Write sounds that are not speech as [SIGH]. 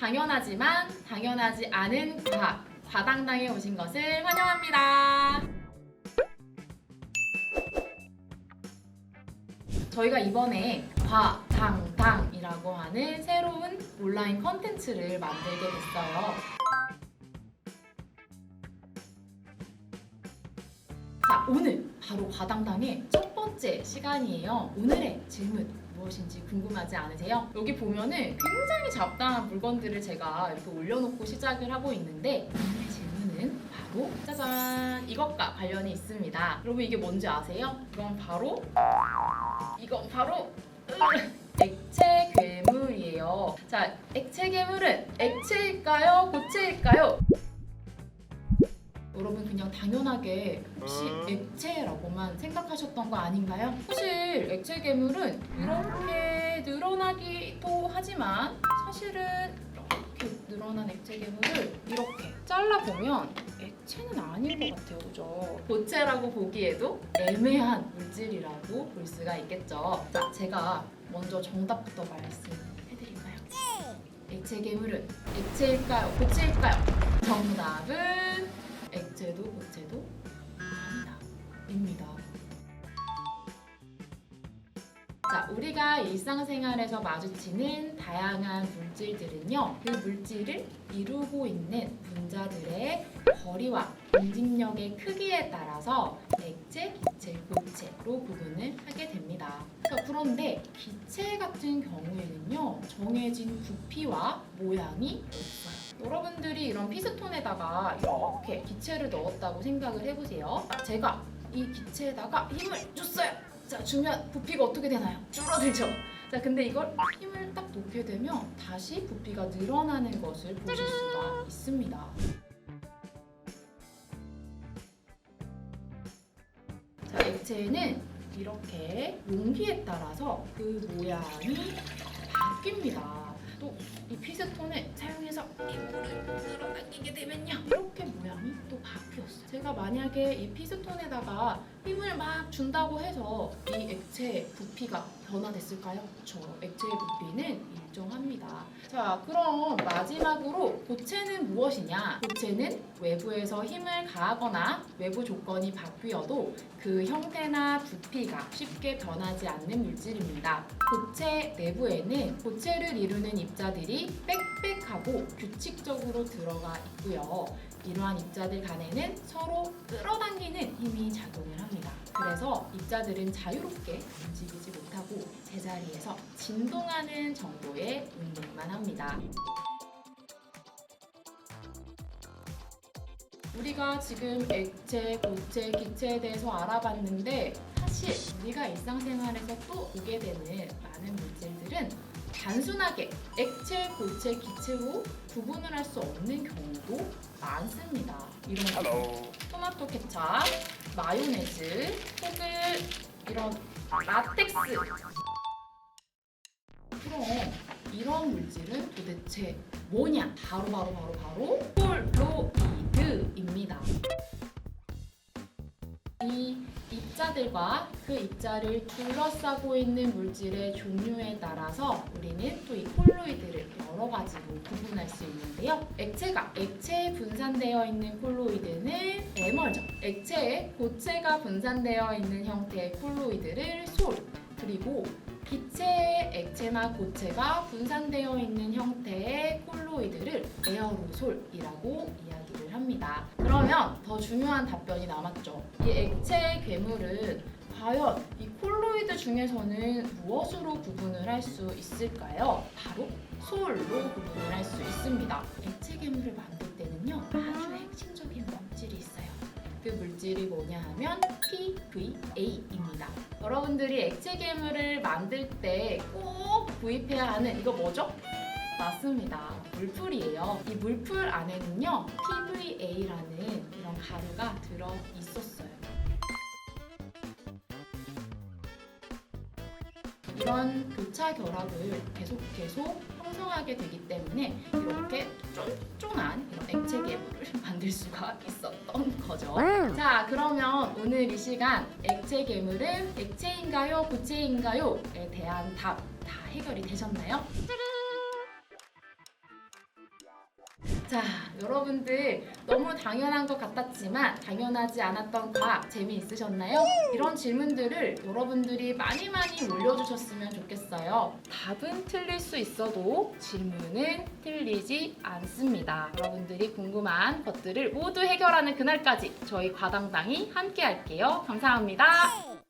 당연하지만 당연하지 않은 과학 과당당에 오신 것을 환영합니다. 저희가 이번에 과당당이라고 하는 새로운 온라인 컨텐츠를 만들게 됐어요. 자, 오늘 바로 과당당의 첫 번째 시간이에요. 오늘의 질문 무엇인지 궁금하지 않으세요? 여기 보면은 굉장히 잡다한 물건들을 제가 이렇게 올려놓고 시작을 하고 있는데 질문은 바로 짜잔 이것과 관련이 있습니다. 여러분 이게 뭔지 아세요? 이건 바로 이건 바로 으, 액체 괴물이에요. 자, 액체 괴물은 액체일까요? 고체일까요? 당연하게 혹시 액체라고만 생각하셨던 거 아닌가요? 사실 액체 괴물은 이렇게 늘어나기도 하지만 사실은 이렇게 늘어난 액체 괴물을 이렇게 잘라보면 액체는 아닌 것 같아요, 그죠? 고체라고 보기에도 애매한 물질이라고 볼 수가 있겠죠. 자, 제가 먼저 정답부터 말씀해드릴까요? 액체 괴물은 액체일까요? 고체일까요? 정답은 액체도 고체도 아니다. 입니다. 자, 우리가 일상생활에서 마주치는 다양한 물질들은요, 그 물질을 이루고 있는 분자들의 거리와 움직력의 크기에 따라서 액체, 기체, 고체로 구분을 하게 됩니다. 자, 그런데 기체 같은 경우에는요, 정해진 부피와 모양이 없어요. 여러분들이 이런 피스톤에다가 이렇게 기체를 넣었다고 생각을 해보세요. 아, 제가 이 기체에다가 힘을 줬어요. 자, 주면 부피가 어떻게 되나요? 줄어들죠. 자, 근데 이걸 힘을 딱 놓게 되면 다시 부피가 늘어나는 것을 보실 수가 있습니다. 자, 액체는 이렇게 용기에 따라서 그 모양이 제가 만약에 이 피스톤에다가 힘을 막 준다고 해서 이 액체의 부피가 변화됐을까요? 그렇죠. 액체의 부피는 일정합니다. 자, 그럼 마지막으로 고체는 무엇이냐? 고체는 외부에서 힘을 가하거나 외부 조건이 바뀌어도 그 형태나 부피가 쉽게 변하지 않는 물질입니다. 고체 내부에는 고체를 이루는 입자들이 빽빽하고 규칙적으로 들어가 있고요. 이러한 입자들 간에는 서로 끌어당기는 힘이 작용을 합니다. 그래서 입자들은 자유롭게 움직이지 못하고 제자리에서 진동하는 정도의 운동만 합니다. 우리가 지금 액체, 고체, 기체에 대해서 알아봤는데 사실 우리가 일상생활에서 또 보게 되는 많은 물질들은 단순하게 액체, 고체, 기체로 구분을 할 수 없는 경우도 많습니다. 이런 거 토마토 케찹, 마요네즈, 소금, 이런 라텍스. 그럼 이런 물질은 도대체 뭐냐? 바로 바로 바로 바로 폴로이드입니다. 이 입자들과 그 입자를 둘러싸고 있는 물질의 종류에 따라서 우리는 또 이 콜로이드를 여러 가지로 구분할 수 있는데요. 액체가 액체에 분산되어 있는 콜로이드는 에머죠. 액체에 고체가 분산되어 있는 형태의 콜로이드를 솔, 그리고 기체에 액체나 고체가 분산되어 있는 형태의 콜로이드를 에어로솔이라고 이야기를 합니 다. 그러면 더 중요한 답변이 남았죠. 이 액체 괴물은 과연 이 콜로이드 중에서는 무엇으로 구분을 할 수 있을까요? 바로 솔로 구분을 할 수 있습니다. 액체 괴물을 만들 때는요 아주 핵심적인 물질이 있어요. 그 물질이 뭐냐 하면 PVA입니다. 여러분들이 액체 괴물을 만들 때 꼭 구입해야 하는 이거 뭐죠? 맞습니다. 물풀이에요. 이 물풀 안에는요 PVA라는 이런 가루가 들어 있었어요. 이런 교차 결합을 계속 계속 형성하게 되기 때문에 이렇게 쫀쫀한 이런 액체 괴물을 [LAUGHS] 만들 수가 있었던 거죠. 자, 그러면 오늘 이 시간 액체 괴물은 액체인가요, 고체인가요?에 대한 답 다 해결이 되셨나요? 자, 여러분들 너무 당연한 것 같았지만 당연하지 않았던 과학 재미있으셨나요? 이런 질문들을 여러분들이 많이 많이 올려주셨으면 좋겠어요. 답은 틀릴 수 있어도 질문은 틀리지 않습니다. 여러분들이 궁금한 것들을 모두 해결하는 그날까지 저희 과당당이 함께 할게요. 감사합니다.